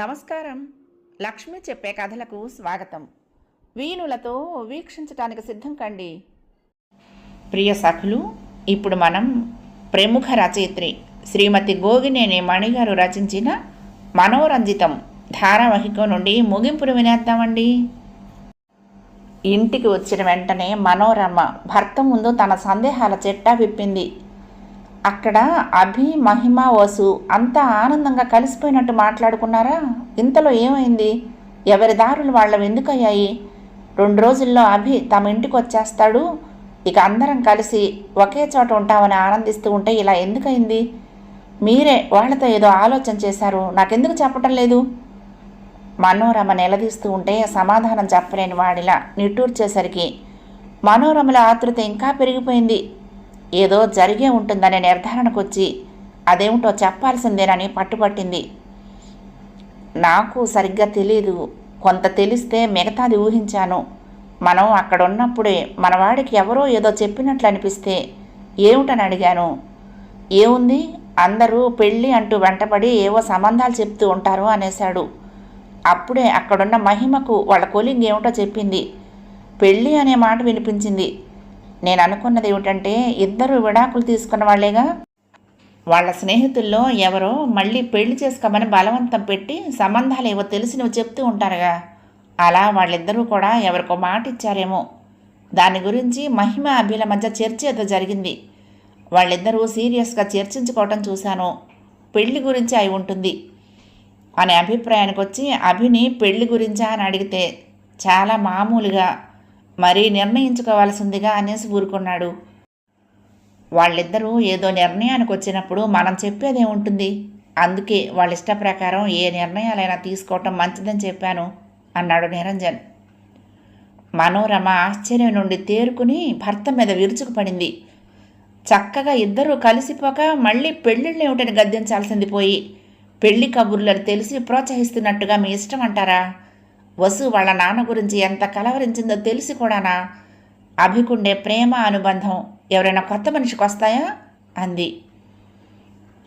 నమస్కారం. లక్ష్మి చెప్పే కథలకు స్వాగతం. వీణులతో వీక్షించటానికి సిద్ధం కండి. ప్రియ సఖులు ఇప్పుడు మనం ప్రముఖ రచయిత్రి శ్రీమతి గోగినేని మణిగారు రచించిన మనోరంజితం ధారావాహికం నుండి ముగింపును వినేద్దామండి. ఇంటికి వచ్చిన వెంటనే మనోరమ భర్త ముందు తన సందేహాల చెట్టా విప్పింది. అక్కడ అభి మహిమ వసు అంతా ఆనందంగా కలిసిపోయినట్టు మాట్లాడుకున్నారా? ఇంతలో ఏమైంది? ఎవరి దారులు వాళ్ళవి ఎందుకయ్యాయి? రెండు రోజుల్లో అభి తమ ఇంటికి వచ్చేస్తాడు. ఇక అందరం కలిసి ఒకే చోట ఉంటామని ఆనందిస్తూ ఉంటే ఇలా ఎందుకయింది? మీరే వాళ్ళతో ఏదో ఆలోచన చేశారు. నాకెందుకు చెప్పటం లేదు? మనోరమ నిలదీస్తూ ఉంటే సమాధానం చెప్పలేని వాడిలా నిట్టూర్చేసరికి మనోరమల ఆతృత ఇంకా పెరిగిపోయింది. ఏదో జరిగే ఉంటుందనే నిర్ధారణకు వచ్చి అదేమిటో చెప్పాల్సిందేనని పట్టుపట్టింది నాకు సరిగ్గా తెలియదు కొంత తెలిస్తే మిగతాది ఊహించాను. మనం అక్కడ ఉన్నప్పుడే మనవాడికి ఎవరో ఏదో చెప్పినట్లు అనిపిస్తే ఏమిటని అడిగాను. ఏముంది? అందరూ పెళ్ళి అంటూ వెంటబడి ఏవో సంబంధాలు చెప్తూ ఉంటారు అనేశాడు. అప్పుడే అక్కడున్న మహిమకు వాళ్ళ కొలింగ్ ఏమిటో చెప్పింది. పెళ్ళి అనే మాట వినిపించింది. నేను అనుకున్నది ఏమిటంటే ఇద్దరు విడాకులు తీసుకున్న వాళ్ళేగా? వాళ్ళ స్నేహితుల్లో ఎవరో మళ్ళీ పెళ్ళి చేసుకోమని బలవంతం పెట్టి సంబంధాలు ఏవో తెలిసినవి చెప్తూ ఉంటారుగా. అలా వాళ్ళిద్దరూ కూడా ఎవరికో మాట ఇచ్చారేమో. దాని గురించి మహిమ అభిల మధ్య చర్చ ఏదో జరిగింది. వాళ్ళిద్దరూ సీరియస్గా చర్చించుకోవటం చూశాను. పెళ్ళి గురించి అయి ఉంటుంది. అనే అభిప్రాయానికి వచ్చి అభిని పెళ్ళి గురించా అని అడిగితే చాలా మామూలుగా మరీ నిర్ణయించుకోవాల్సిందిగా అనేసి ఊరుకున్నాడు. వాళ్ళిద్దరూ ఏదో నిర్ణయానికి వచ్చినప్పుడు మనం చెప్పేదే ఉంటుంది. అందుకే వాళ్ళ ఇష్ట ప్రకారం ఏ నిర్ణయాలైనా తీసుకోవటం మంచిదని చెప్పాను అన్నాడు నిరంజన్. మనోరమ ఆశ్చర్యం నుండి తేరుకుని భర్త మీద విరుచుకుపడింది చక్కగా ఇద్దరూ కలిసిపోక మళ్ళీ పెళ్ళిళ్ళు ఏమిటని గద్దించాల్సింది పోయి పెళ్ళి కబుర్లను తెలిసి ప్రోత్సహిస్తున్నట్టుగా మీ ఇష్టం అంటారా? వసు వాళ్ళ నాన్న గురించి ఎంత కలవరించిందో తెలిసి కూడానా అభికుండే ప్రేమ అనుబంధం ఎవరైనా కొత్త మనిషికి వస్తాయా? అంది.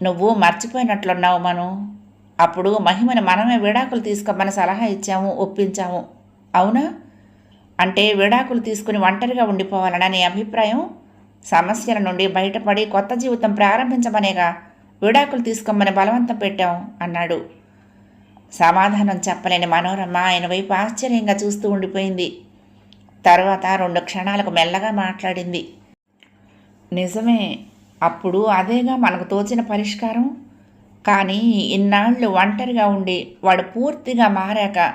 నువ్వు మర్చిపోయినట్లున్నావు మనం. అప్పుడు మహిమని మనమే విడాకులు తీసుకోమని సలహా ఇచ్చాము ఒప్పించాము. అవునా? అంటే విడాకులు తీసుకుని ఒంటరిగా ఉండిపోవాలన్న నీ అభిప్రాయం? సమస్యల నుండి బయటపడి కొత్త జీవితం ప్రారంభించమనేగా విడాకులు తీసుకోమని బలవంతం పెట్టాం అన్నాడు. సమాధానం చెప్పలేని మనోరమ ఆయన వైపు ఆశ్చర్యంగా చూస్తూ ఉండిపోయింది. తర్వాత రెండు క్షణాలకు మెల్లగా మాట్లాడింది. నిజమే అప్పుడు అదేగా మనకు తోచిన పరిష్కారం? కానీ ఇన్నాళ్ళు ఒంటరిగా ఉండి వాడు పూర్తిగా మారాక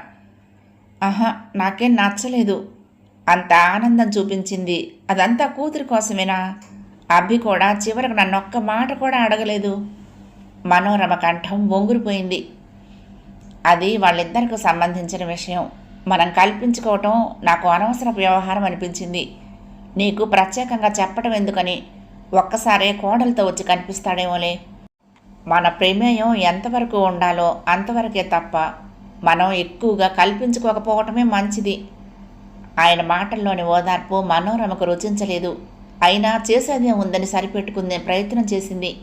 ఆహా నాకేం నచ్చలేదు. అంత ఆనందం చూపించింది. అదంతా కూతురి కోసమేనా? అబ్బి కూడా చివరకు నన్ను ఒక్క మాట కూడా అడగలేదు. మనోరమ కంఠం బొంగురిపోయింది అది వాళ్ళిద్దరికి సంబంధించిన విషయం. మనం కల్పించుకోవటం నాకు అనవసర వ్యవహారం అనిపించింది. నీకు ప్రత్యేకంగా చెప్పటం ఎందుకని ఒక్కసారే కోడలతో వచ్చి కనిపిస్తాడేమోలే. మన ప్రమేయం ఎంతవరకు ఉండాలో అంతవరకే తప్ప మనం ఎక్కువగా కల్పించుకోకపోవటమే మంచిది. ఆయన మాటల్లోని ఓదార్పు మనోరమకు రుచించలేదు. అయినా చేసేదే ఉందని సరిపెట్టుకునే ప్రయత్నం చేసింది.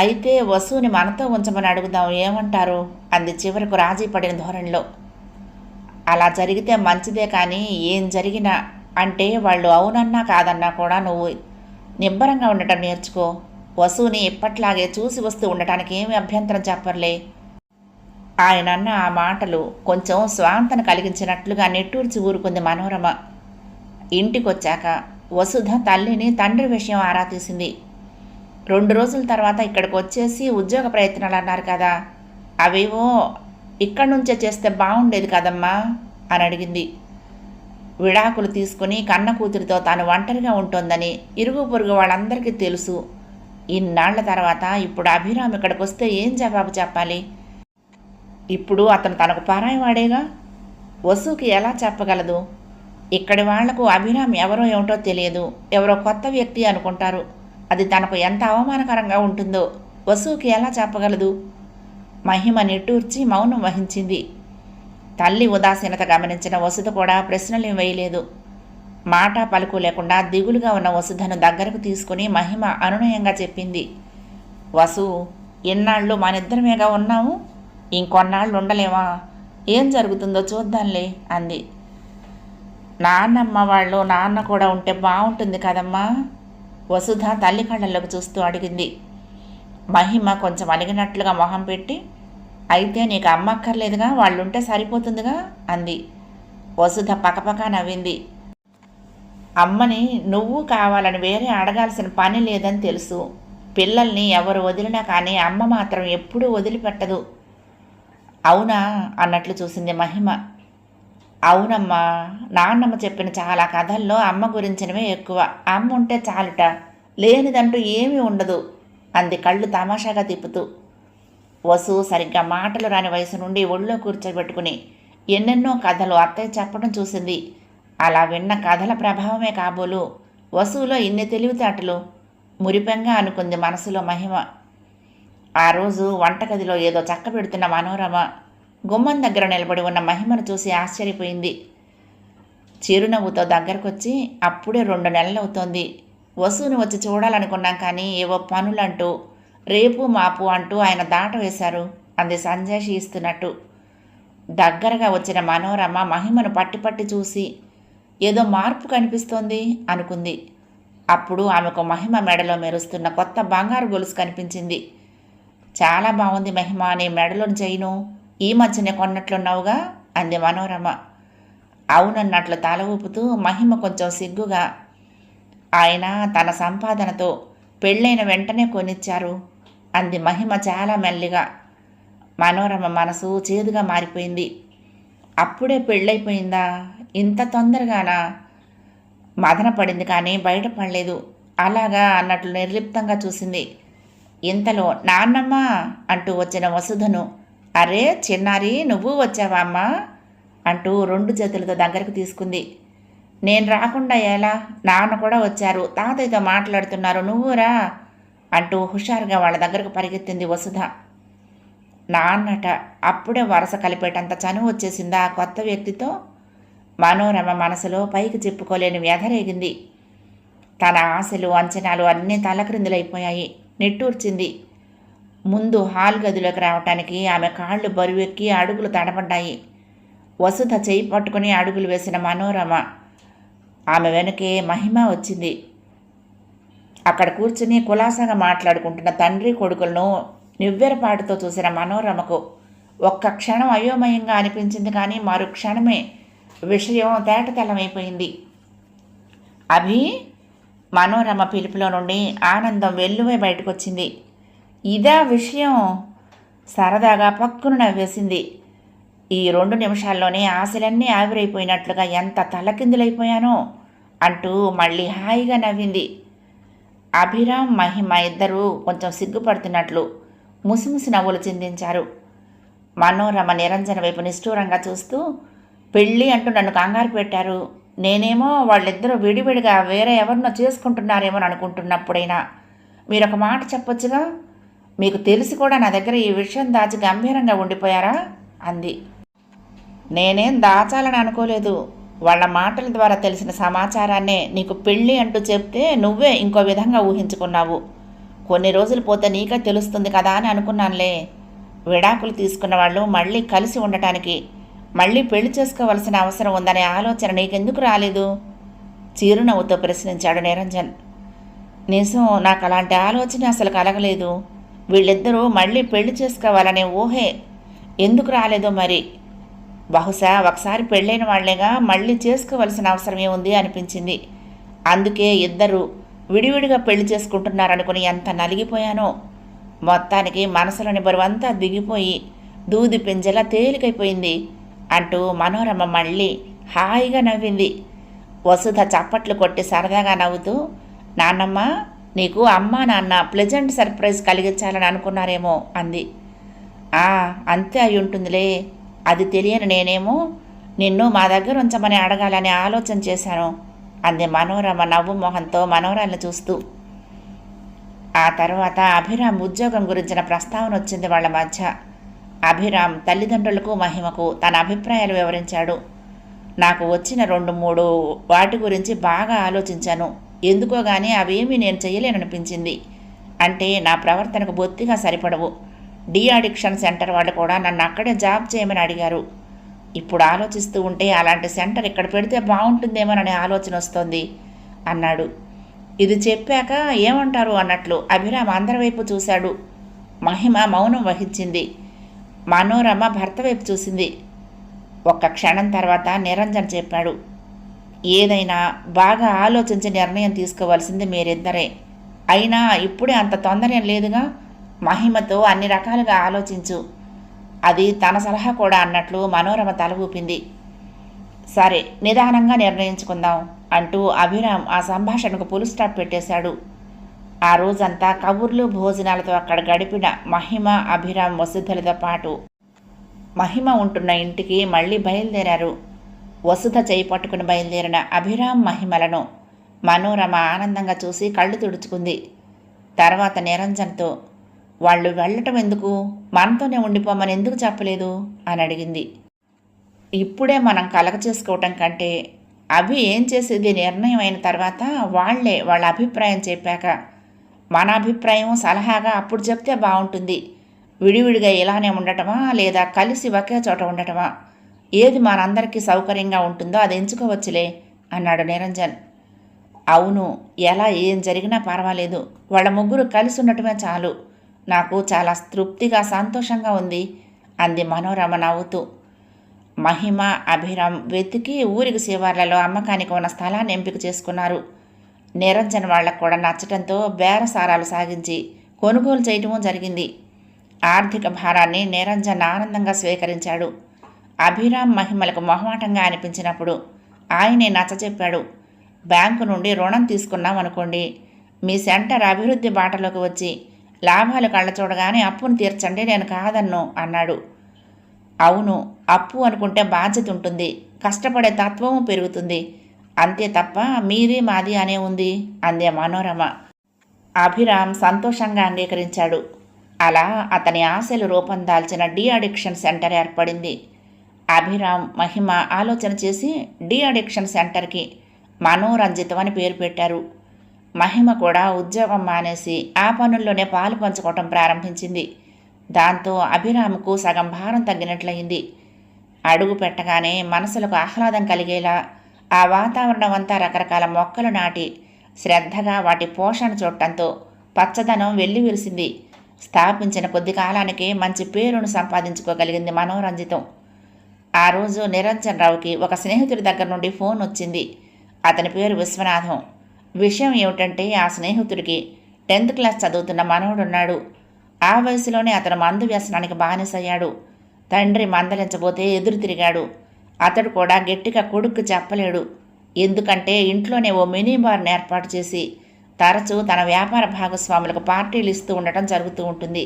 అయితే వసువుని మనతో ఉంచమని అడుగుదాం ఏమంటారు? అంది చివరకు రాజీ పడిన ధోరణిలో. అలా జరిగితే మంచిదే కానీ ఏం జరిగినా అంటే వాళ్ళు అవునన్నా కాదన్నా కూడా నువ్వు నిబ్బరంగా ఉండటం నేర్చుకో. వసువుని ఇప్పట్లాగే చూసి వస్తూ ఉండటానికి ఏమి అభ్యంతరం చెప్పర్లే. ఆయన అన్న ఆ మాటలు కొంచెం స్వాంతన కలిగించినట్లుగా నెట్టూర్చి ఊరుకుంది మనోరమ. ఇంటికొచ్చాక వసుధ తల్లిని తండ్రి విషయం ఆరా తీసింది. రెండు రోజుల తర్వాత ఇక్కడికి వచ్చేసి ఉద్యోగ ప్రయత్నాలు అన్నారు కదా. అవేవో ఇక్కడి నుంచే చేస్తే బాగుండేది కదమ్మా అని అడిగింది. విడాకులు తీసుకుని కన్న కూతురితో తాను ఒంటరిగా ఉంటోందని ఇరుగు పొరుగు వాళ్ళందరికీ తెలుసు. ఇన్నాళ్ళ తర్వాత ఇప్పుడు అభిరామ్ ఇక్కడికి వస్తే ఏం జవాబు చెప్పాలి? ఇప్పుడు అతను తనకు పారాయవాడేగా వసుకి ఎలా చెప్పగలదు? ఇక్కడి వాళ్ళకు అభిరామ్ ఎవరో ఏమిటో తెలియదు. ఎవరో కొత్త వ్యక్తి అనుకుంటారు. అది తనకు ఎంత అవమానకరంగా ఉంటుందో వసుకి ఎలా చెప్పగలదు? మహిమ నిట్టూర్చి మౌనం వహించింది. తల్లి ఉదాసీనత గమనించిన వసుధ కూడా ప్రశ్నలు వేయలేదు. మాట పలుకు లేకుండా దిగులుగా ఉన్న వసుధను దగ్గరకు తీసుకుని మహిమ అనునయంగా చెప్పింది. వసు ఎన్నాళ్ళు మనిద్దరమేగా ఉన్నాము ఇంకొన్నాళ్ళు ఉండలేమా ఏం జరుగుతుందో చూద్దాంలే అంది. నాన్నమ్మ వాళ్ళు నాన్న కూడా ఉంటే బాగుంటుంది కదమ్మా? వసుధ తల్లి కళ్ళల్లోకి చూస్తూ అడిగింది. మహిమ కొంచెం అలిగినట్లుగా మొహం పెట్టి అయితే నీకు అమ్మక్కర్లేదుగా వాళ్ళుంటే సరిపోతుందిగా అంది. వసుధ పకపక నవ్వింది. అమ్మని నువ్వు కావాలని వేరే అడగాల్సిన పని లేదని తెలుసు. పిల్లల్ని ఎవరు వదిలినా కానీ అమ్మ మాత్రం ఎప్పుడూ వదిలిపెట్టదు. అవునా? అన్నట్లు చూసింది మహిమ. అవునమ్మా. నాన్నమ్మ చెప్పిన చాలా కథల్లో అమ్మ గురించినవే ఎక్కువ. అమ్మ ఉంటే చాలుట. లేనిదంటూ ఏమీ ఉండదు. అంది కళ్ళు తమాషాగా తిప్పుతూ. వసు సరిగ్గా మాటలు రాని వయసు నుండి ఒళ్ళో కూర్చోబెట్టుకుని ఎన్నెన్నో కథలు అత్తయ్య చెప్పడం చూసింది. అలా విన్న కథల ప్రభావమే కాబోలు. వసువులో ఇన్ని తెలివితేటలు. మురిపెంగా అనుకుంది మనసులో మహిమ. ఆ రోజు వంటగదిలో ఏదో చక్క పెడుతున్న మనోరమ. గుమ్మం దగ్గర నిలబడి ఉన్న మహిమను చూసి ఆశ్చర్యపోయింది. చిరునవ్వుతో దగ్గరకొచ్చి అప్పుడే రెండు నెలలవుతోంది. వసూని వచ్చి చూడాలనుకున్నాం కానీ ఏవో పనులంటూ రేపు మాపు అంటూ ఆయన దాట వేశారు. అంది సంజయ్ ఇస్తున్నట్టు దగ్గరగా వచ్చిన మనోరమ మహిమను పట్టి పట్టి చూసి ఏదో మార్పు కనిపిస్తోంది అనుకుంది. అప్పుడు ఆమెకు మహిమ మెడలో మెరుస్తున్న కొత్త బంగారు గొలుసు కనిపించింది. చాలా బాగుంది మహిమ నీ మెడలోని చేయను ఈ మధ్యనే కొన్నట్లున్నావుగా? అంది మనోరమ. అవునన్నట్లు తల ఊపుతూ మహిమ కొంచెం సిగ్గుగా. ఆయన తన సంపాదనతో పెళ్ళైన వెంటనే కొనిచ్చారు అంది మహిమ చాలా మెల్లిగా. మనోరమ మనసు చేదుగా మారిపోయింది. అప్పుడే పెళ్ళైపోయిందా? ఇంత తొందరగానా? మదన పడింది కానీ బయటపడలేదు. అలాగా అన్నట్లు నిర్లిప్తంగా చూసింది. ఇంతలో నాన్నమ్మ! అంటూ వచ్చిన వసుధను అరే చిన్నారి నువ్వు వచ్చావా అమ్మా? అంటూ రెండు చేతులతో దగ్గరకు తీసుకుంది. నేను రాకుండా ఎలా? నాన్న కూడా వచ్చారు. తాతయ్యతో మాట్లాడుతున్నారు. నువ్వురా అంటూ హుషారుగా వాళ్ళ దగ్గరకు పరిగెత్తింది వసుధ. నాన్నట అప్పుడే వరస కలిపేటంత చనువు వచ్చేసిందా ఆ కొత్త వ్యక్తితో. మనోరమ మనసులో పైకి చెప్పుకోలేని వ్యధరేగింది. తన ఆశలు అంచనాలు అన్నీ తలక్రిందులైపోయాయి. నిట్టూర్చింది. ముందు హాల్ గదిలోకి రావటానికి ఆమె కాళ్ళు బరువెక్కి అడుగులు తడబడ్డాయి వసుధ చేయి పట్టుకుని అడుగులు వేసిన మనోరమ ఆమె వెనకే మహిమ వచ్చింది. అక్కడ కూర్చుని కులాసగా మాట్లాడుకుంటున్న తండ్రి కొడుకులను నివ్వెరపాటుతో చూసిన మనోరమకు ఒక్క క్షణం అయోమయంగా అనిపించింది కానీ మరు క్షణమే విషయం తేటతెల్లమైపోయింది. అభి మనోరమ పిలుపులో నుండి ఆనందం వెల్లువే బయటకొచ్చింది. ఇదా విషయం సరదాగా పక్కున నవ్వేసింది. ఈ రెండు నిమిషాల్లోనే ఆశలన్నీ ఆవిరైపోయినట్లుగా ఎంత తలకిందులైపోయానో అంటూ మళ్ళీ హాయిగా నవ్వింది. అభిరామ్ మహిమ ఇద్దరూ కొంచెం సిగ్గుపడుతున్నట్లు ముసిముసి నవ్వులు చిందించారు. మనోరమ నిరంజన వైపు నిష్ఠూరంగా చూస్తూ పెళ్ళి అంటూ నన్ను కంగారు పెట్టారు. నేనేమో వాళ్ళిద్దరూ విడివిడిగా వేరే ఎవరినో చేసుకుంటున్నారేమో అనుకుంటున్నప్పుడైనా మీరు ఒక మాట చెప్పొచ్చుగా? మీకు తెలిసి కూడా నా దగ్గర ఈ విషయం దాచి గంభీరంగా ఉండిపోయారా? అంది. నేనేం దాచాలని అనుకోలేదు. వాళ్ళ మాటల ద్వారా తెలిసిన సమాచారాన్నే నీకు పెళ్ళి అంటూ చెప్తే నువ్వే ఇంకో విధంగా ఊహించుకున్నావు. కొన్ని రోజులు పోతే నీకే తెలుస్తుంది కదా అని అనుకున్నానులే. విడాకులు తీసుకున్న వాళ్ళు మళ్ళీ కలిసి ఉండటానికి మళ్ళీ పెళ్ళి చేసుకోవలసిన అవసరం ఉందనే ఆలోచన నీకెందుకు రాలేదు? చిరునవ్వుతో ప్రశ్నించాడు నిరంజన్. నిజం నాకు అలాంటి ఆలోచన అసలు కలగలేదు. వీళ్ళిద్దరూ మళ్ళీ పెళ్ళి చేసుకోవాలనే ఊహే ఎందుకు రాలేదో మరి. బహుశా ఒకసారి పెళ్ళైన వాళ్ళేగా మళ్ళీ చేసుకోవలసిన అవసరం ఏముంది అనిపించింది. అందుకే ఇద్దరు విడివిడిగా పెళ్ళి చేసుకుంటున్నారనుకుని ఎంత నలిగిపోయానో. మొత్తానికి మనసులోని బరువంతా దిగిపోయి దూది పింజలా తేలికైపోయింది అంటూ మనోరమ మళ్ళీ హాయిగా నవ్వింది. వసుధ చప్పట్లు కొట్టి సరదాగా నవ్వుతూ నాన్నమ్మ నీకు అమ్మా నాన్న ప్లెజెంట్ సర్ప్రైజ్ కలిగించాలని అనుకున్నారేమో అంది. ఆ అంతే అయి ఉంటుందిలే. అది తెలియని నేనేమో నిన్ను మా దగ్గర ఉంచమని అడగాలని ఆలోచన చేశాను అంది మనోరమ నవ్వు మొహంతో మనోరాలను చూస్తూ. ఆ తర్వాత అభిరామ్ ఉద్యోగం గురించిన ప్రస్తావన వచ్చింది వాళ్ళ మధ్య. అభిరామ్ తల్లిదండ్రులకు మహిమకు తన అభిప్రాయాలు వివరించాడు. నాకు వచ్చిన రెండు మూడు వాటి గురించి బాగా ఆలోచించాను. ఎందుకోగానే అవేమీ నేను చేయలేననిపించింది. అంటే నా ప్రవర్తనకు బొత్తిగా సరిపడవు. డీ అడిక్షన్ సెంటర్ వాళ్ళు కూడా నన్ను అక్కడే జాబ్ చేయమని అడిగారు. ఇప్పుడు ఆలోచిస్తూ ఉంటే అలాంటి సెంటర్ ఇక్కడ పెడితే బాగుంటుందేమోననే ఆలోచన వస్తోంది అన్నాడు. ఇది చెప్పాక ఏమంటారు అన్నట్లు అభిరామ్ అందరి వైపు చూశాడు. మహిమ మౌనం వహించింది. మనోరమ భర్త వైపు చూసింది. ఒక్క క్షణం తర్వాత నిరంజన్ చెప్పాడు. ఏదైనా బాగా ఆలోచించి నిర్ణయం తీసుకోవాల్సింది మీరిద్దరే. అయినా ఇప్పుడే అంత తొందర లేదుగా? మహిమతో అన్ని రకాలుగా ఆలోచించు. అది తన సలహా కూడా అన్నట్లు మనోరమ తల ఊపింది. సరే నిదానంగా నిర్ణయించుకుందాం అంటూ అభిరామ్ ఆ సంభాషణకు పులు స్టాప్ పెట్టేశాడు. ఆ రోజంతా కబుర్లు భోజనాలతో అక్కడ గడిపిన మహిమ అభిరామ్ వసుధలతో పాటు మహిమ ఉంటున్న ఇంటికి మళ్ళీ బయలుదేరారు. వసుధ చేయి పట్టుకుని బయలుదేరిన అభిరామ్ మహిమలను. మనోరమ ఆనందంగా చూసి కళ్ళు తుడుచుకుంది. తర్వాత నిరంజన్తో వాళ్ళు వెళ్ళటం ఎందుకు? మనతోనే ఉండిపోమని ఎందుకు చెప్పలేదు? అని అడిగింది. ఇప్పుడే మనం కలగ చేసుకోవటం కంటే అభి ఏం చేసేది నిర్ణయం అయిన తర్వాత వాళ్ళే వాళ్ళ అభిప్రాయం చెప్పాక మన అభిప్రాయం సలహాగా అప్పుడు చెప్తే బాగుంటుంది. విడివిడిగా ఇలానే ఉండటమా లేదా కలిసి ఒకే చోట ఉండటమా? ఏది మనందరికీ సౌకర్యంగా ఉంటుందో అది ఎంచుకోవచ్చులే అన్నాడు నిరంజన్. అవును ఎలా ఏం జరిగినా పర్వాలేదు. వాళ్ళ ముగ్గురు కలిసి ఉండటమే చాలు. నాకు చాలా తృప్తిగా సంతోషంగా ఉంది అంది మనోరమ నవ్వుతూ. మహిమ అభిరామ్ వెతికి ఊరికి శివార్లలో అమ్మకానికి ఉన్న స్థలాన్ని ఎంపిక చేసుకున్నారు. నిరంజన్ వాళ్ళకు కూడా నచ్చటంతో బేరసారాలు సాగించి కొనుగోలు చేయటము జరిగింది. ఆర్థిక భారాన్ని నిరంజన్ ఆనందంగా స్వీకరించాడు. అభిరామ్ మహిమలకు మొహమాటంగా అనిపించినప్పుడు ఆయనే నచ్చచెప్పాడు. బ్యాంకు నుండి రుణం తీసుకున్నాం అనుకోండి. మీ సెంటర్ అభివృద్ధి బాటలోకి వచ్చి లాభాలు కళ్ళ చూడగానే అప్పును తీర్చండి నేను కాదన్ను అన్నాడు. అవును అప్పు అనుకుంటే బాధ్యత ఉంటుంది. కష్టపడే తత్వము పెరుగుతుంది. అంతే తప్ప మీది మాది అనే ఉంది అందే మనోరమ. అభిరామ్ సంతోషంగా అంగీకరించాడు. అలా అతని ఆశలు రూపం దాల్చిన డీ అడిక్షన్ సెంటర్ ఏర్పడింది. అభిరామ్ మహిమ ఆలోచన చేసి డీ అడిక్షన్ సెంటర్కి మనోరంజితం అని పేరు పెట్టారు. మహిమ కూడా ఉద్యోగం మానేసి ఆ పనుల్లోనే పాలు పంచుకోవటం ప్రారంభించింది. దాంతో అభిరామ్కు సగం భారం తగ్గినట్లయింది. అడుగు పెట్టగానే మనసులకు ఆహ్లాదం కలిగేలా ఆ వాతావరణం అంతా రకరకాల మొక్కలు నాటి శ్రద్ధగా వాటి పోషణ చూడటంతో పచ్చదనం వెళ్ళి విరిసింది. స్థాపించిన కొద్ది కాలానికి మంచి పేరును సంపాదించుకోగలిగింది మనోరంజితం. ఆ రోజు నిరంజన్ రావుకి ఒక స్నేహితుడి దగ్గర నుండి ఫోన్ వచ్చింది. అతని పేరు విశ్వనాథం. విషయం ఏమిటంటే ఆ స్నేహితుడికి టెన్త్ క్లాస్ చదువుతున్న మనవడున్నాడు ఆ వయసులోనే అతను మందు వ్యసనానికి బానిసయ్యాడు. తండ్రి మందలించబోతే ఎదురు తిరిగాడు. అతడు కూడా గట్టిగా కొడుక్కు చెప్పలేడు. ఎందుకంటే ఇంట్లోనే ఓ మినీ బార్ని ఏర్పాటు చేసి తరచూ తన వ్యాపార భాగస్వాములకు పార్టీలు ఇస్తూ ఉండటం జరుగుతూ ఉంటుంది.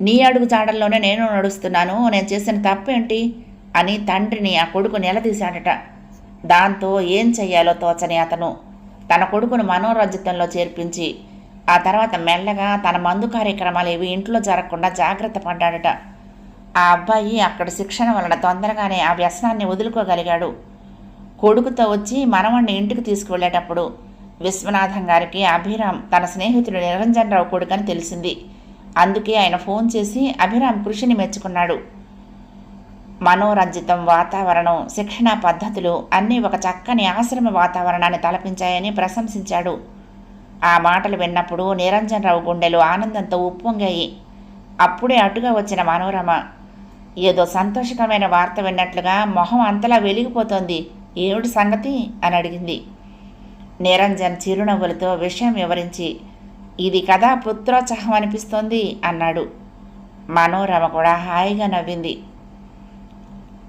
నీ అడుగు జాడల్లోనే నేను నడుస్తున్నాను. నేను చేసిన తప్పేంటి? అని తండ్రిని ఆ కొడుకు నిలదీశాడట. దాంతో ఏం చెయ్యాలో తోచని అతను తన కొడుకును మనోరంజితంలో చేర్పించి ఆ తర్వాత మెల్లగా తన మందు కార్యక్రమాలు ఏవి ఇంట్లో జరగకుండా జాగ్రత్త పడ్డాడట. ఆ అబ్బాయి అక్కడ శిక్షణ వలన తొందరగానే ఆ వ్యసనాన్ని వదులుకోగలిగాడు. కొడుకుతో వచ్చి మనవణ్ణి ఇంటికి తీసుకువెళ్ళేటప్పుడు విశ్వనాథం గారికి అభిరామ్ తన స్నేహితుడు నిరంజన్ రావు కొడుకని తెలిసింది. అందుకే ఆయన ఫోన్ చేసి అభిరామ్ కృషిని మెచ్చుకున్నాడు. మనోరంజితం వాతావరణం శిక్షణా పద్ధతులు అన్నీ ఒక చక్కని ఆశ్రమ వాతావరణాన్ని తలపించాయని ప్రశంసించాడు. ఆ మాటలు విన్నప్పుడు నిరంజనరావు గుండెలు ఆనందంతో ఉప్పొంగాయి. అప్పుడే అటుగా వచ్చిన మనోరమ ఏదో సంతోషకరమైన వార్త విన్నట్లుగా మొహం అంతలా వెలిగిపోతోంది. ఏమిటి సంగతి? అని అడిగింది. నిరంజన్ చిరునవ్వులతో విషయం వివరించి ఇది కదా పుత్రోత్సాహం అనిపిస్తోంది అన్నాడు. మనోరమ కూడా హాయిగా నవ్వింది.